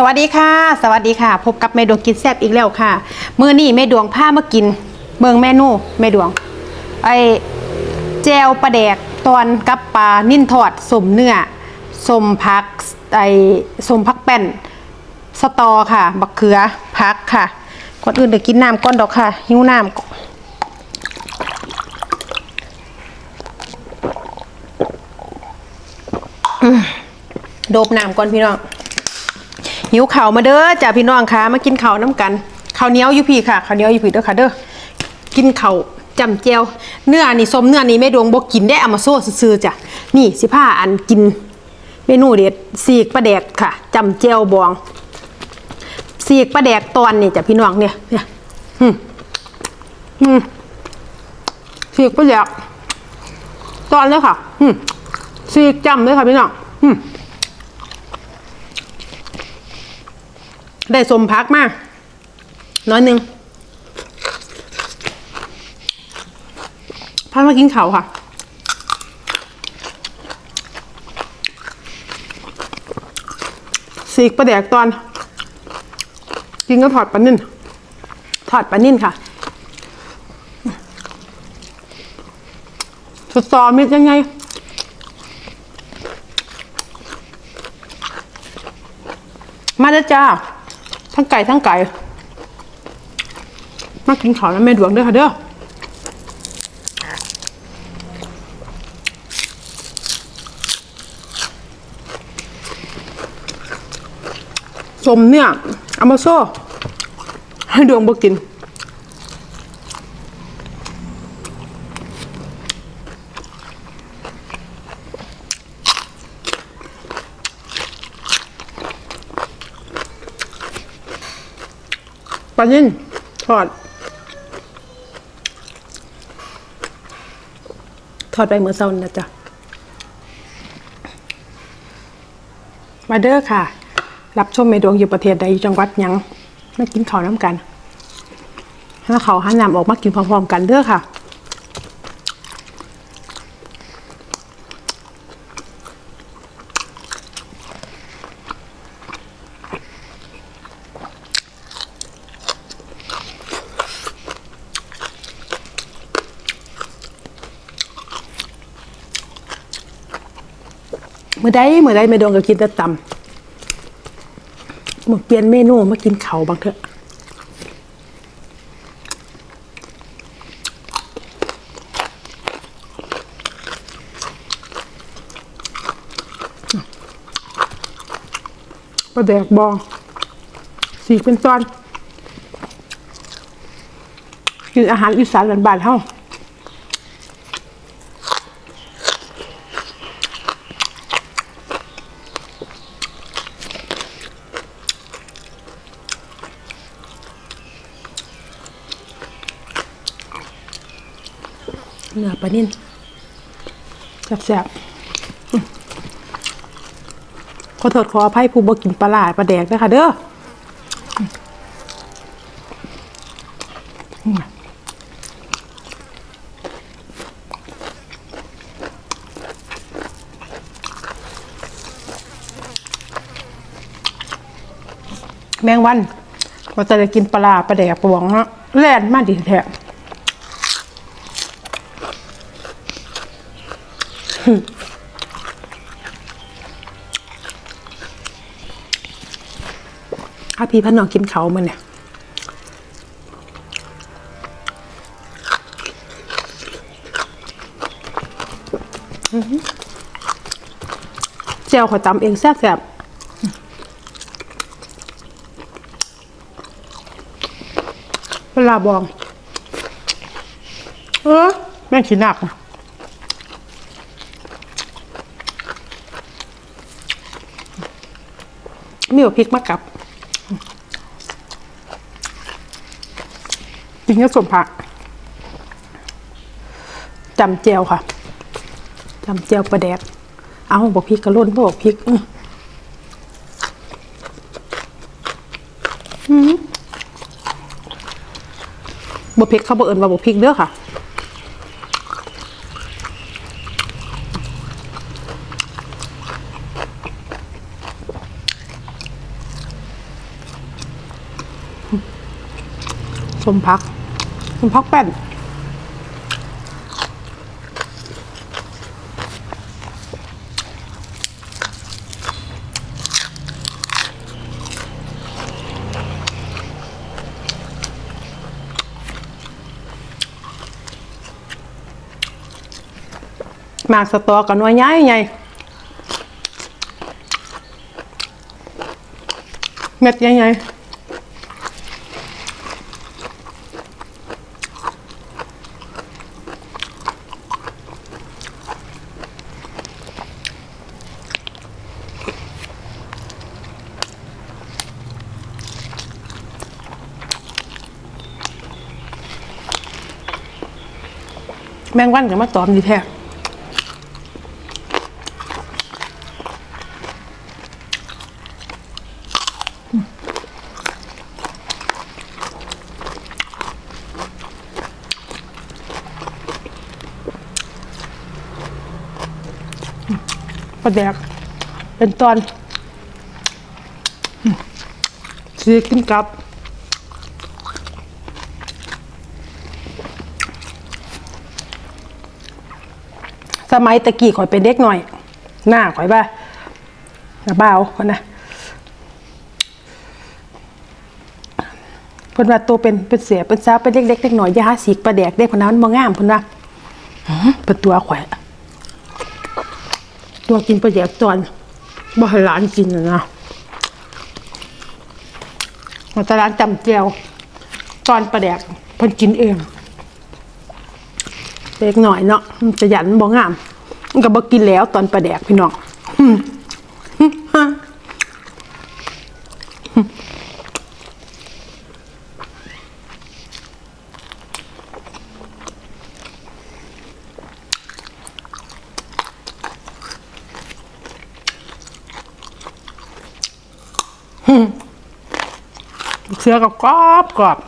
สวัสดีค่ะ สวัสดีค่ะ พบกับแม่ดวงกินแซ่บอีกแล้วค่ะ มื้อนี้แม่ดวงพามากิน เบิงเมนูแม่ดวง ไอแจวปลาแดกตอนกับปลานิ่นทอดสมเนื้อสมพักไอสมพักแป้นสตอค่ะ บักเขือพักค่ะก่อนอื่นเดี๋ยวกินน้ำก้อนดอกค่ะ หิวน้ำโดบน้ำก่อนพี่น้อง หิวข่ามาเด้อจ้าพี่น้องคะมากินข้าน้ำกันข้าวเหนียวอยู่พี่ค่ะข้าวเหนียวอยู่พี่เด้อค่ะเด้อกินข้าจำเจียวเนื้อนี่สมเนื้อนี่แม่ดวงบ่กินได้เอามาโซ่ซื่อจ้ะนี่สิผ้าอันกินเมนูเด็ดสีกปลาแดกค่ะจำเจียวบองสีกปลาแดกตอนนี่จ้ะพี่น้องเนี่ยเนี่ยอืมอืมสีกปลาแดกตอนเลยค่ะอืมสีกจำเลยค่ะพี่น้องอืม ได้สมพักมาก น้อยหนึ่งพามากินเขาค่ะ สีกประแดกตอน กินก็ถอดปลานิ่นถอดปลานิ่นค่ะสุดซอมิดยังไงมาแล้วจ้า ทั้งไก่ทั้งไก่ มากินข้าวแล้วแม่ดวงเด้อค่ะเด้อสมเนี่ยเอามาโซ่ให้ดวงบ่กิน ปลานิ่นทอด ทอดไปเมื่อเช้านี่นะจ๊ะ มาเด้อค่ะ รับชมเมดวงอยู่ประเทศใดจังหวัดยัง มากินข้าวน้ำกันถ้าเขาวหานำออกมากินพร้อมๆกันเด้อค่ะ มื่อใดเมื่อใดไม่โดนก็กินแต่ตำมาเปลี่ยนเมนูมากินเขาบางเถอะปลาแดกบองสีเป็นตอน กินอาหารอีสานบ้านๆเฮา เนื้อปลานิ่นแซ่บๆอื้อขอโทษขออภัยผู้บ่กินปลาหลาปลาแดกด้ค่ะเด้ออืมแมงวันว่าจะได้กินปลาปลาแดกปลาหวงเนาะแล่นมาดีแท้ ถ้าพี่พันน้องกินเขามันเนี่ยเจียวขอยตำเองแซ่บๆเวลาบอง เออแม่งขี้หนักนะ มีหัวพริกมากับกินกับสมผักจำเจียวค่ะจำเจียวปลาแดก เอาบอกพริกกระล่นบอกพริกอื้อบอกพริกเขาบอกเอิญว่าบอกพริกเด้อค่ะ สมพัก สมพักแป้นมากสตอกับนัวย้ายไงเม็ดใหญ่ๆ แมงวันกับมาตอมดีแท้ประแดกเป็นตอนซื้อกินกับ มัยตะกี้ข่อยเป็นเด็กหน่อย หน้าข่อยบ้าระเบาคนนะเพิ่นว่าตัวเป็นเป็นเสียเป็นสาวเป็นเล็กๆเล็กหน่อยยาหาสีกประแดกได้พนนั้นบ่งามเพิ่นว่าเป็นตัวข่อยตัวกินประแดกตอนบ่ให้หลานกินนะนะมาตะร้านจำเจียวตอนประแดกเพิ่นกินเองเล็กหน่อยเนาะมันจะหยันบ่งาม มันก็บ่กินแล้วตอนประแดกพี่น้องเสือกับกรอบกรอบ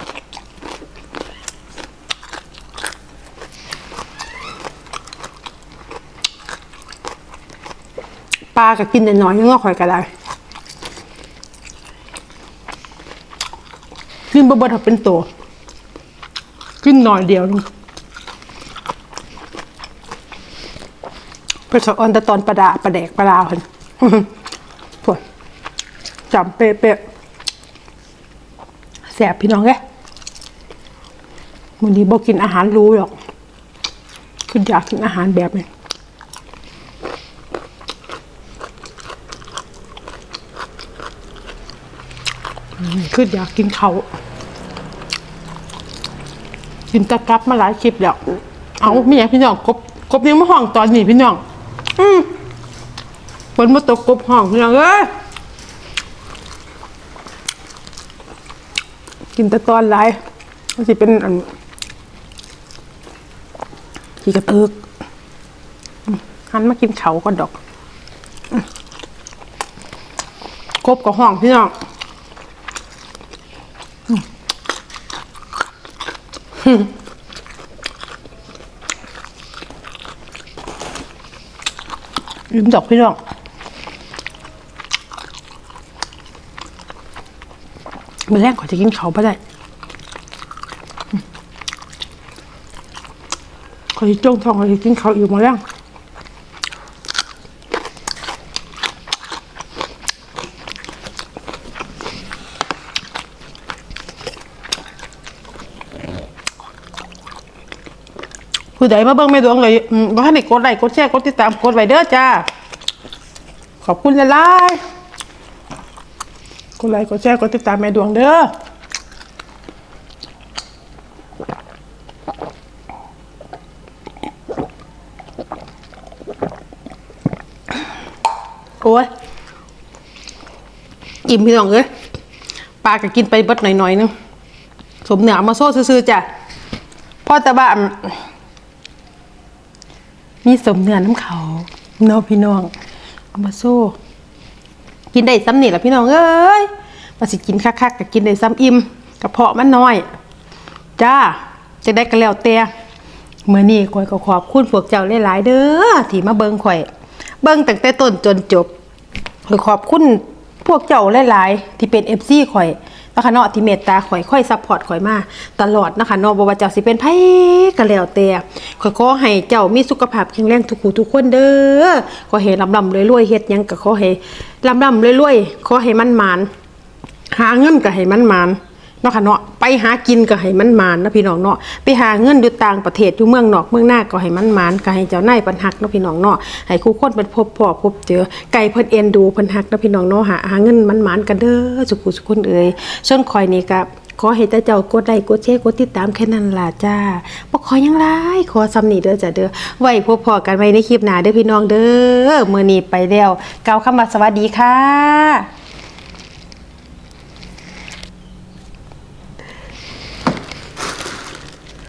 ลาก็กินน้อยๆยังก็ข่อยก็ได้กินบ่บ่ถ้าเป็นตัวกินหน่อยเดียวนึงไปสอนแต่ตอนประดาประแดกประดาเพิ่นพวกจำเป๊ะๆแสบพี่น้องแกวันนี้บ่กินอาหารรู้หรอกคืออยากกินอาหารแบบนี้ คืออยากกินเขากินตะกรับมาหลายคลิปแล้ว เอาไม่อยากพี่น้องกบกบยังมาห้องตอนนี้พี่น้อง อืมฝนมาตกกบห้องพี่น้องเอ้ยกินแตะตอนหลายมันสิเป็นอันขี้กระตึกอืมหันมากินเขาก่อนดอกกบกับห้องพี่น้อง ลืมดอกพี่น้องมันแรกขอจะกินเขาไปะได้อืมขอจะจ้องทองขอจะกินเขาอยู่มาแล้ว ผู้ใดมาเบิ่งแม่ดวงเลยอืมบ่ให้กดไลค์กดแชร์กดติดตามกดไว้เด้อจ้า ขอบคุณหลายๆกดไลค์กดแชร์กดติดตามแม่ดวงเด้อโอ้ยอิ่มพี่น้องเอ้ยปลาก็กินไปเบิดหน่อยๆนึงสมเหนือมาโซ่ซื่อๆจ้ะพ่อต่ว่า มีสมเนื้อน้ำเขาเน้องพี่น้องเอามาโซ่กินได้ซ้ำนี่แหละพี่น้องเอ้ยมาสิกินคักๆกับกินได้ซ้ำอิ่มกระเพาะมันน้อย จ้าจะได้กันแล้วแต่เมื่อนี้ข่อยก็ขอบคุณพวกเจ้าหลายๆเด้อที่มาเบิ่งข่อย เบิ่งตั้งแต่ต้นจนจบข่อยขอบคุณพวกเจ้าหลายๆที่เป็น FC ข่อยนะคะเนาะที่เมตตาข่อยค่อยซัพพอร์ตข่อยมาตลอดนะคะเนาะบ่ว่าเจ้าสิเป็นไผก็แล้วแต่ ขอขอให้เจ้ามีสุขภาพแข็งแรงทุกผู้ทุกคนเด้อขอให้ลำๆรวยๆเฮ็ดยังก็ขอให้ลำๆรวยๆขอให้มันหมานหาเงินก็ให้มันมานเนาะค่ะเนาะไปหากินก็ให้มันมานนะพี่น้องเนาะไปหาเงินอยู่ต่างประเทศอยู่เมืองนอกเมืองหน้าก็ให้มันมานก็ให้เจ้านายเพิ่นฮักเนาะพี่น้องเนาะให้คู่คนเป็นพบพ่อพบเจอไก่เพิ่นเอ็นดูเพิ่นฮักนะพี่น้องเนาะหาหาเงินมันมานกันเด้อสุขุสุขคนเอ่ยส่วนคอยนี่ก็ ขอให้ตาเจ้ากดไลค์กดแชร์กดติดตามแค่นั้นล่ะจ้าบ่ขอยังหลายขอซ้ำนี่เด้อจ้ะเด้อไว้พบพอกันไว้ในคลิปหน้าเด้อพี่น้องเด้อมื้อนี้ไปแล้วกล่าวคำว่าสวัสดีค่ะ